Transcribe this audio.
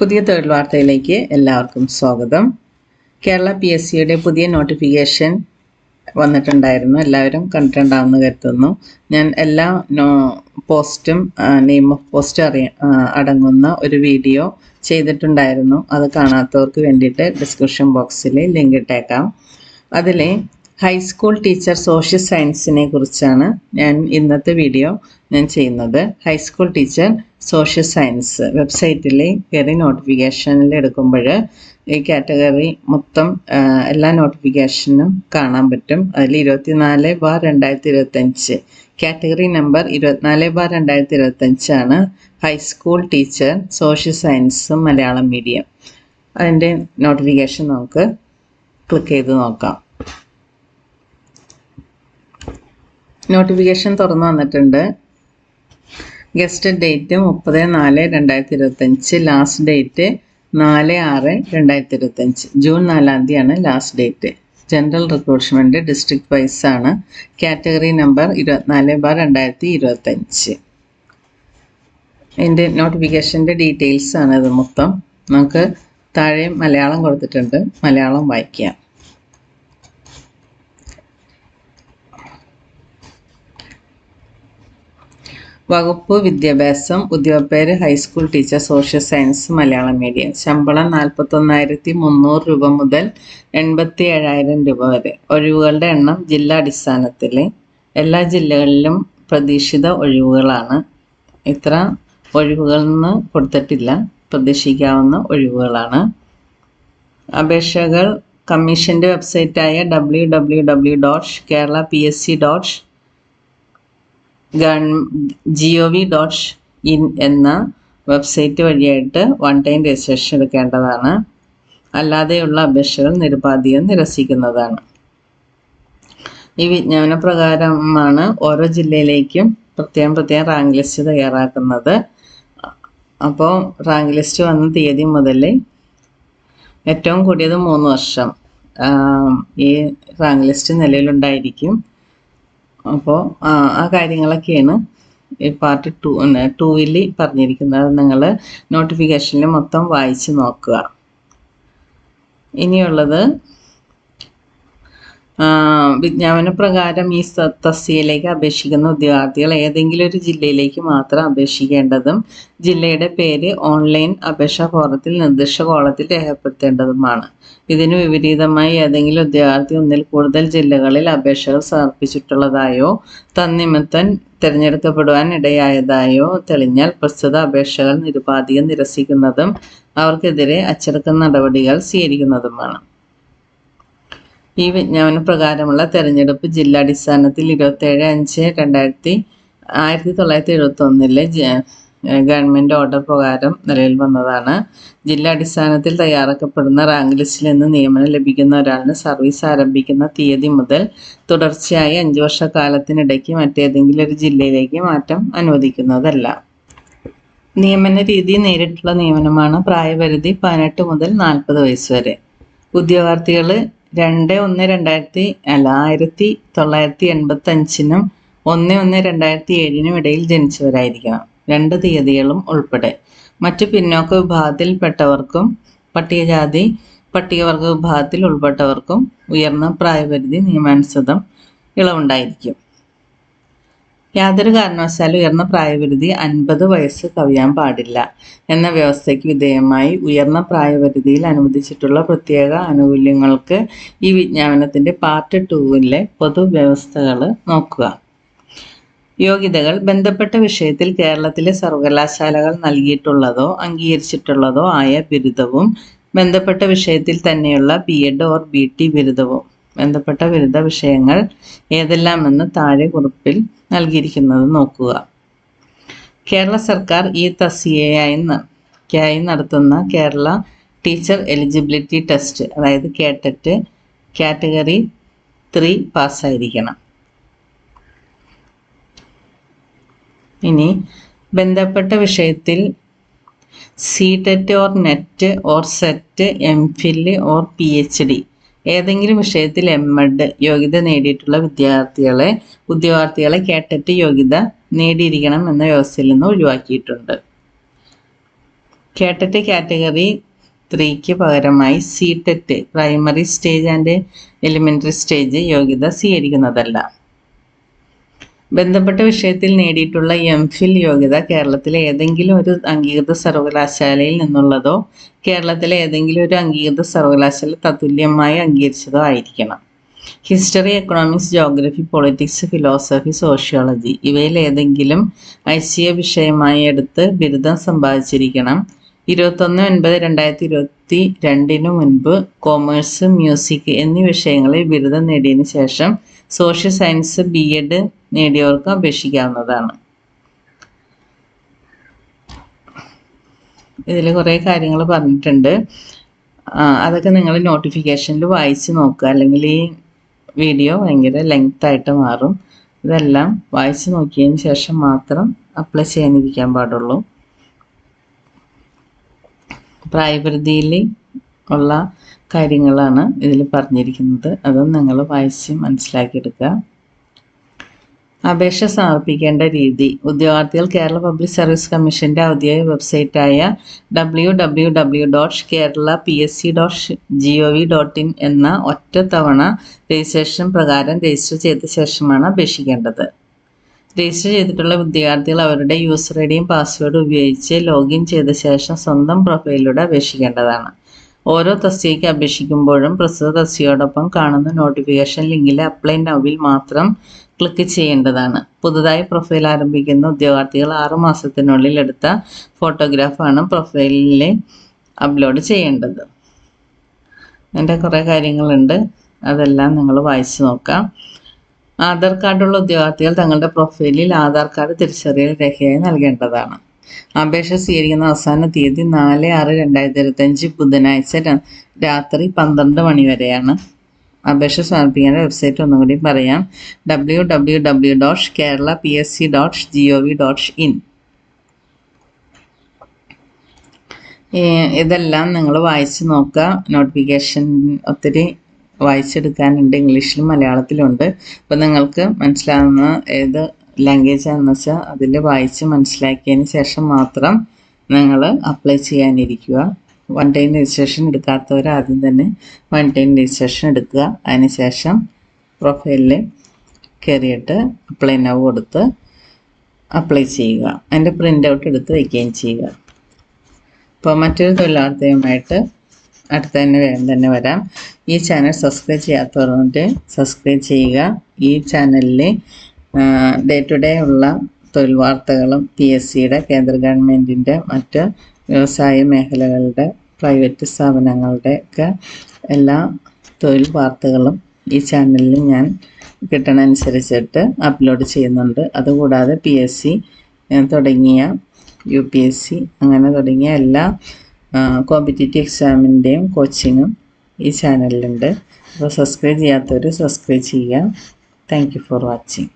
പുതിയ തൊഴിൽ വാർത്തയിലേക്ക് എല്ലാവർക്കും സ്വാഗതം. കേരള പി എസ് സിയുടെ പുതിയ നോട്ടിഫിക്കേഷൻ വന്നിട്ടുണ്ടായിരുന്നു. എല്ലാവരും കണ്ടിട്ടുണ്ടാവുമെന്ന് കരുതുന്നു. ഞാൻ എല്ലാ നോ പോസ്റ്റും നെയിം ഓഫ് പോസ്റ്റ് അറിയ അടങ്ങുന്ന ഒരു വീഡിയോ ചെയ്തിട്ടുണ്ടായിരുന്നു. അത് കാണാത്തവർക്ക് വേണ്ടിയിട്ട് ഡിസ്ക്രിപ്ഷൻ ബോക്സിൽ ലിങ്ക് ഇട്ടേക്കാം. അതിലെ ഹൈസ്കൂൾ ടീച്ചർ സോഷ്യൽ സയൻസിനെ കുറിച്ചാണ് ഞാൻ ഇന്നത്തെ വീഡിയോ ഞാൻ ചെയ്യുന്നത്. ഹൈസ്കൂൾ ടീച്ചർ സോഷ്യൽ സയൻസ് വെബ്സൈറ്റിൽ കയറി നോട്ടിഫിക്കേഷനിൽ എടുക്കുമ്പോൾ ഈ കാറ്റഗറി മൊത്തം എല്ലാ നോട്ടിഫിക്കേഷനും കാണാൻ പറ്റും. അതിൽ ഇരുപത്തിനാല് ബാർ രണ്ടായിരത്തി ഇരുപത്തഞ്ച് കാറ്റഗറി നമ്പർ ഇരുപത്തിനാല് ബാർ രണ്ടായിരത്തി ഇരുപത്തഞ്ചാണ് ഹൈസ്കൂൾ ടീച്ചർ സോഷ്യൽ സയൻസും മലയാളം മീഡിയം. അതിന്റെ നോട്ടിഫിക്കേഷൻ നമുക്ക് ക്ലിക്ക് ചെയ്ത് നോക്കാം. നോട്ടിഫിക്കേഷൻ തുറന്നു വന്നിട്ടുണ്ട്. ഗസ്റ്റ് ഡേറ്റ് മുപ്പത് നാല് രണ്ടായിരത്തി ഇരുപത്തഞ്ച് ലാസ്റ്റ് ഡേറ്റ് നാല് ആറ് രണ്ടായിരത്തി ഇരുപത്തഞ്ച് ജൂൺ നാലാം തീയതിയാണ് last date. General recruitment district wise ആണ്. കാറ്റഗറി നമ്പർ ഇരുപത്തിനാല് ബാർ രണ്ടായിരത്തി ഇരുപത്തഞ്ച് എന്റെ നോട്ടിഫിക്കേഷന്റെ ഡീറ്റെയിൽസ് ആണ് ഇത് മൊത്തം. നമുക്ക് താഴെ മലയാളം കൊടുത്തിട്ടുണ്ട്. മലയാളം വായിക്കാം. വകുപ്പ് വിദ്യാഭ്യാസം ഉദ്യോഗപ്പേര് high school teacher social science Malayalam medium. ശമ്പളം നാൽപ്പത്തൊന്നായിരത്തി മുന്നൂറ് രൂപ മുതൽ എൺപത്തി ഏഴായിരം രൂപ വരെ. ഒഴിവുകളുടെ എണ്ണം ജില്ലാ അടിസ്ഥാനത്തിൽ. എല്ലാ ജില്ലകളിലും പ്രതീക്ഷിത ഒഴിവുകളാണ്. ഇത്ര ഒഴിവുകളെന്ന് കൊടുത്തിട്ടില്ല. പ്രതീക്ഷിക്കാവുന്ന ഒഴിവുകളാണ്. അപേക്ഷകൾ കമ്മീഷന്റെ വെബ്സൈറ്റായ W W W dot Kerala P S C dot G O V dot in എന്ന വെബ്സൈറ്റ് വഴിയായിട്ട് വൺ ടൈം രജിസ്ട്രേഷൻ എടുക്കേണ്ടതാണ്. അല്ലാതെയുള്ള അപേക്ഷകൾ നിരുപാധികം നിരസിക്കുന്നതാണ്. ഈ വിജ്ഞാപന പ്രകാരമാണ് ഓരോ ജില്ലയിലേക്കും പ്രത്യേകം പ്രത്യേകം റാങ്ക് ലിസ്റ്റ് തയ്യാറാക്കുന്നത്. അപ്പോൾ റാങ്ക് ലിസ്റ്റ് വന്ന തീയതി മുതൽ ഏറ്റവും കൂടിയത് മൂന്ന് വർഷം. ഈ റാങ്ക് ലിസ്റ്റ് നിലവിലുണ്ടായിരിക്കും. അപ്പോൾ ആ കാര്യങ്ങളൊക്കെയാണ് പാർട്ട് ടു ടൂവിൽ പറഞ്ഞിരിക്കുന്നത്. നിങ്ങൾ നോട്ടിഫിക്കേഷനിൽ മൊത്തം വായിച്ച് നോക്കുക. ഇനിയുള്ളത് വിജ്ഞാപന പ്രകാരം ഈ തസ്തികയിലേക്ക് അപേക്ഷിക്കുന്ന ഉദ്യോഗാർത്ഥികൾ ഏതെങ്കിലും ഒരു ജില്ലയിലേക്ക് മാത്രം അപേക്ഷിക്കേണ്ടതും ജില്ലയുടെ പേര് ഓൺലൈൻ അപേക്ഷാ ഫോറത്തിൽ നിർദ്ദിഷ്ട കോളത്തിൽ രേഖപ്പെടുത്തേണ്ടതുമാണ്. ഇതിന് വിപരീതമായി ഏതെങ്കിലും ഉദ്യോഗാർത്ഥി ഒന്നിൽ കൂടുതൽ ജില്ലകളിൽ അപേക്ഷകൾ സമർപ്പിച്ചിട്ടുള്ളതായോ തന്നിമത്തൻ തിരഞ്ഞെടുക്കപ്പെടുവാൻ ഇടയായതായോ തെളിഞ്ഞാൽ പ്രസ്തുത അപേക്ഷകൾ നിരുപാധികം നിരസിക്കുന്നതും അവർക്കെതിരെ അച്ചടക്ക നടപടികൾ സ്വീകരിക്കുന്നതുമാണ്. ഈ വിജ്ഞാപന പ്രകാരമുള്ള തെരഞ്ഞെടുപ്പ് ജില്ലാടിസ്ഥാനത്തിൽ ഇരുപത്തേഴ് അഞ്ച് രണ്ടായിരത്തി ആയിരത്തി തൊള്ളായിരത്തി എഴുപത്തി ഒന്നിലെ ഗവൺമെന്റ് ഓർഡർ പ്രകാരം നിലവിൽ വന്നതാണ്. ജില്ലാടിസ്ഥാനത്തിൽ തയ്യാറാക്കപ്പെടുന്ന റാങ്ക് ലിസ്റ്റിൽ നിന്ന് നിയമനം ലഭിക്കുന്ന ഒരാളിന് സർവീസ് ആരംഭിക്കുന്ന തീയതി മുതൽ തുടർച്ചയായി അഞ്ച് വർഷക്കാലത്തിനിടയ്ക്ക് മറ്റേതെങ്കിലും ഒരു ജില്ലയിലേക്ക് മാറ്റം അനുവദിക്കുന്നതല്ല. നിയമന രീതി നേരിട്ടുള്ള നിയമനമാണ് പ്രായപരിധി പതിനെട്ട് മുതൽ നാൽപ്പത് വയസ്സ് വരെ. ഉദ്യോഗാർത്ഥികൾ രണ്ട് ഒന്ന് രണ്ടായിരത്തി അല്ല ആയിരത്തി തൊള്ളായിരത്തി എൺപത്തി അഞ്ചിനും ഒന്ന് ഒന്ന് രണ്ടായിരത്തി ഏഴിനും ഇടയിൽ ജനിച്ചവരായിരിക്കണം. രണ്ട് തീയതികളും ഉൾപ്പെടെ. മറ്റു പിന്നോക്ക വിഭാഗത്തിൽപ്പെട്ടവർക്കും പട്ടികജാതി പട്ടികവർഗ വിഭാഗത്തിൽ ഉൾപ്പെട്ടവർക്കും ഉയർന്ന പ്രായപരിധി നിയമാനുസൃതം ഇളവുണ്ടായിരിക്കും. യാതൊരു കാരണവശാലും ഉയർന്ന പ്രായപരിധി അൻപത് വയസ്സ് കവിയാൻ പാടില്ല എന്ന വ്യവസ്ഥയ്ക്ക് വിധേയമായി ഉയർന്ന പ്രായപരിധിയിൽ അനുവദിച്ചിട്ടുള്ള പ്രത്യേക ആനുകൂല്യങ്ങൾക്ക് ഈ വിജ്ഞാപനത്തിന്റെ പാർട്ട് ടൂവിലെ പൊതുവ്യവസ്ഥകൾ നോക്കുക. യോഗ്യതകൾ ബന്ധപ്പെട്ട വിഷയത്തിൽ കേരളത്തിലെ സർവകലാശാലകൾ നൽകിയിട്ടുള്ളതോ അംഗീകരിച്ചിട്ടുള്ളതോ ആയ ബിരുദവും ബന്ധപ്പെട്ട വിഷയത്തിൽ തന്നെയുള്ള B Ed or B T ബിരുദവും. ബന്ധപ്പെട്ട ബിരുദ വിഷയങ്ങൾ ഏതെല്ലാമെന്ന് താഴെ കുറിപ്പിൽ നൽകിയിരിക്കുന്നത് നോക്കുക. കേരള സർക്കാർ ഈ തസ്തികയായി ന- ക്കായി നടത്തുന്ന കേരള ടീച്ചർ എലിജിബിലിറ്റി ടെസ്റ്റ് അതായത് കേട്ടറ്റ് കാറ്റഗറി ത്രീ പാസ്സായിരിക്കണം. ഇനി ബന്ധപ്പെട്ട വിഷയത്തിൽ C TET or NET or SET M Phil or P H D ഏതെങ്കിലും വിഷയത്തിൽ എം എഡ് യോഗ്യത നേടിയിട്ടുള്ള വിദ്യാർത്ഥികളെ ഉദ്യോഗാർത്ഥികളെ കേട്ടറ്റ് യോഗ്യത നേടിയിരിക്കണം എന്ന വ്യവസ്ഥയിൽ നിന്ന് ഒഴിവാക്കിയിട്ടുണ്ട്. കേട്ടറ്റ് കാറ്റഗറി ത്രീക്ക് പകരമായി C TET primary stage and elementary stage യോഗ്യത സ്വീകരിക്കുന്നതല്ല. ബന്ധപ്പെട്ട വിഷയത്തിൽ നേടിയിട്ടുള്ള എം ഫിൽ യോഗ്യത കേരളത്തിലെ ഏതെങ്കിലും ഒരു അംഗീകൃത സർവകലാശാലയിൽ നിന്നുള്ളതോ കേരളത്തിലെ ഏതെങ്കിലും ഒരു അംഗീകൃത സർവകലാശാല തത്തുല്യമായി അംഗീകരിച്ചതോ ആയിരിക്കണം. History economics geography politics philosophy sociology ഇവയിൽ ഏതെങ്കിലും ഐശ്വര്യ വിഷയമായി എടുത്ത് ബിരുദം സമ്പാദിച്ചിരിക്കണം. ഇരുപത്തൊന്ന് ഒൻപത് രണ്ടായിരത്തി ഇരുപത്തി രണ്ടിനു മുൻപ് കോമേഴ്സ് മ്യൂസിക് എന്നീ വിഷയങ്ങളിൽ ബിരുദം നേടിയതിനു ശേഷം സോഷ്യൽ സയൻസ് ബി എഡ് നേടിയവർക്ക് അപേക്ഷിക്കാവുന്നതാണ്. ഇതിൽ കുറേ കാര്യങ്ങൾ പറഞ്ഞിട്ടുണ്ട്. അതൊക്കെ നിങ്ങൾ നോട്ടിഫിക്കേഷനിൽ വായിച്ച് നോക്കുക. അല്ലെങ്കിൽ ഈ വീഡിയോ ഭയങ്കര ലെങ്ത് ആയിട്ട് മാറും. ഇതെല്ലാം വായിച്ച് നോക്കിയതിന് ശേഷം മാത്രം അപ്ലൈ ചെയ്യാനിരിക്കാൻ പാടുള്ളൂ. പ്രായപരിധിയിൽ ഉള്ള കാര്യങ്ങളാണ് ഇതിൽ പറഞ്ഞിരിക്കുന്നത്. അതും നിങ്ങൾ വായിച്ച് മനസ്സിലാക്കിയെടുക്കുക. അപേക്ഷ സമർപ്പിക്കേണ്ട രീതി. ഉദ്യോഗാർത്ഥികൾ കേരള പബ്ലിക് സർവീസ് കമ്മീഷന്റെ ഔദ്യോഗിക വെബ്സൈറ്റായ W W W dot Kerala P S C dot G O V dot in എന്ന ഒറ്റ തവണ രജിസ്ട്രേഷൻ പ്രകാരം രജിസ്റ്റർ ചെയ്ത ശേഷമാണ് അപേക്ഷിക്കേണ്ടത്. രജിസ്റ്റർ ചെയ്തിട്ടുള്ള വിദ്യാർത്ഥികൾ അവരുടെ യൂസർ ഐ ഡിയും പാസ്വേഡും ഉപയോഗിച്ച് ലോഗിൻ ചെയ്ത ശേഷം സ്വന്തം പ്രൊഫൈലിലൂടെ അപേക്ഷിക്കേണ്ടതാണ്. ഓരോ തസ്തികയ്ക്ക് അപേക്ഷിക്കുമ്പോഴും പ്രസ്തുത തസ്തികയോടൊപ്പം കാണുന്ന നോട്ടിഫിക്കേഷൻ ലിങ്കിലെ അപ്ലൈ നൗവിൽ മാത്രം ക്ലിക്ക് ചെയ്യേണ്ടതാണ്. പുതുതായി പ്രൊഫൈൽ ആരംഭിക്കുന്ന ഉദ്യോഗാർത്ഥികൾ ആറു മാസത്തിനുള്ളിൽ എടുത്ത ഫോട്ടോഗ്രാഫാണ് പ്രൊഫൈലിൽ അപ്ലോഡ് ചെയ്യേണ്ടത്. എന്റെ കുറേ കാര്യങ്ങളുണ്ട്. അതെല്ലാം നിങ്ങൾ വായിച്ചു നോക്കാം. ആധാർ കാർഡുള്ള ഉദ്യോഗാർത്ഥികൾ തങ്ങളുടെ പ്രൊഫൈലിൽ ആധാർ കാർഡ് തിരിച്ചറിയൽ രേഖയായി നൽകേണ്ടതാണ്. അപേക്ഷ സ്വീകരിക്കുന്ന അവസാന തീയതി നാല് ആറ് രണ്ടായിരത്തി ഇരുപത്തഞ്ച് ബുധനാഴ്ച രാത്രി പന്ത്രണ്ട് മണി വരെയാണ്. അപേക്ഷ സമർപ്പിക്കേണ്ട വെബ്സൈറ്റ് ഒന്നും കൂടി പറയാം. W W W dot Kerala P S C dot G O V dot in ഇതെല്ലാം നിങ്ങൾ വായിച്ച് നോക്കുക. നോട്ടിഫിക്കേഷൻ ഒത്തിരി വായിച്ചെടുക്കാനുണ്ട്. ഇംഗ്ലീഷിലും മലയാളത്തിലുണ്ട്. അപ്പോൾ നിങ്ങൾക്ക് മനസ്സിലാകുന്ന ഏത് ലാംഗ്വേജ് ആണെന്ന് വെച്ചാൽ അതിൽ വായിച്ച് മനസ്സിലാക്കിയതിന് ശേഷം മാത്രം നിങ്ങൾ അപ്ലൈ ചെയ്യാനിരിക്കുക. വൺ ടൈം രജിസ്ട്രേഷൻ എടുക്കാത്തവർ ആദ്യം തന്നെ വൺ ടൈം രജിസ്ട്രേഷൻ എടുക്കുക. അതിനുശേഷം പ്രൊഫൈലിൽ കയറിയിട്ട് അപ്ലൈ നവ് കൊടുത്ത് അപ്ലൈ ചെയ്യുക. അതിന്റെ പ്രിന്റ് ഔട്ട് എടുത്ത് വയ്ക്കുകയും ചെയ്യുക. അപ്പോൾ മറ്റൊരു തൊഴിലാർത്ഥിയുമായിട്ട് അടുത്ത തന്നെ വേഗം തന്നെ വരാം. ഈ ചാനൽ സബ്സ്ക്രൈബ് ചെയ്യാത്തവരുണ്ട് സബ്സ്ക്രൈബ് ചെയ്യുക. ഈ ചാനലിൽ ഡേ ടു ഡേ ഉള്ള തൊഴിൽ വാർത്തകളും പി എസ് സിയുടെ കേന്ദ്ര ഗവൺമെന്റിന്റെ മറ്റ് വ്യവസായ മേഖലകളുടെ പ്രൈവറ്റ് സ്ഥാപനങ്ങളുടെ ഒക്കെ എല്ലാ തൊഴിൽ വാർത്തകളും ഈ ചാനലിൽ ഞാൻ കിട്ടണമനുസരിച്ചിട്ട് അപ്ലോഡ് ചെയ്യുന്നുണ്ട്. അതുകൂടാതെ പി എസ് സി തുടങ്ങിയ യു പി എസ് സി അങ്ങനെ തുടങ്ങിയ എല്ലാ കോമ്പറ്റേറ്റീവ് എക്സാമിന്റെയും കോച്ചിങ്ങും ഈ ചാനലിലുണ്ട് അപ്പോൾ സബ്സ്ക്രൈബ് ചെയ്യാത്തവർ സബ്സ്ക്രൈബ് ചെയ്യുക. Thank you for watching